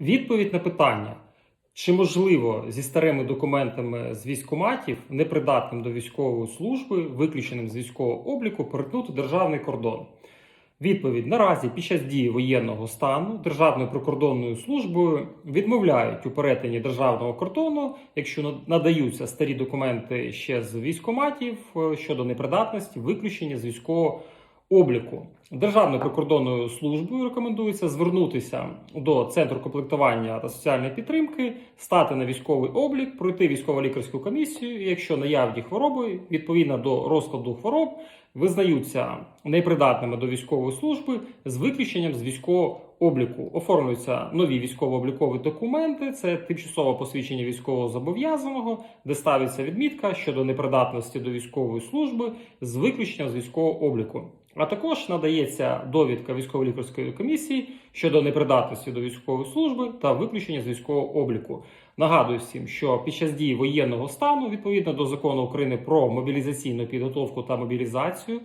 Відповідь на питання, чи можливо зі старими документами з військкоматів, непридатним до військової служби, виключеним з військового обліку, перетнути державний кордон. Відповідь наразі під час дії воєнного стану Державною прикордонною службою відмовляють у перетині державного кордону, якщо надаються старі документи ще з військкоматів е, щодо непридатності, виключення з військового обліку. Державною прикордонною службою рекомендується звернутися до центру комплектування та соціальної підтримки, стати на військовий облік, пройти військово-лікарську комісію. Якщо наявні хвороби відповідно до розкладу хвороб визнаються непридатними до військової служби з виключенням з військового обліку. Оформлюються нові військово-облікові документи. Це тимчасове посвідчення військового зобов'язаного, де ставиться відмітка щодо непридатності до військової служби з виключенням з військового обліку. А також надається довідка військово-лікарської комісії щодо непридатності до військової служби та виключення з військового обліку. Нагадую всім, що під час дії воєнного стану, відповідно до закону України про мобілізаційну підготовку та мобілізацію,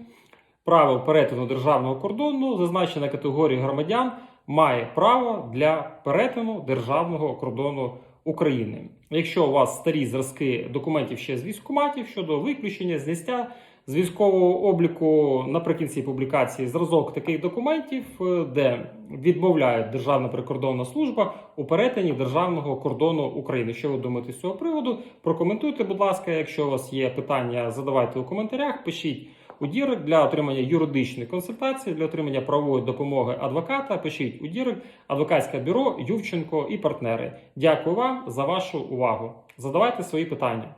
правил перетину державного кордону зазначена категорія громадян має право для перетину державного кордону України. Якщо у вас старі зразки документів ще з військкоматів щодо виключення, зняття з військового обліку наприкінці публікації зразок таких документів, е, де відмовляють Державна прикордонна служба у перетині державного кордону України. Що ви думаєте з цього приводу? Прокоментуйте, будь ласка. Якщо у вас є питання, задавайте у коментарях. Пишіть у Дірек для отримання юридичної консультації, для отримання правової допомоги адвоката. Пишіть у Дірек, адвокатське бюро Ювченко і партнери. Дякую вам за вашу увагу. Задавайте свої питання.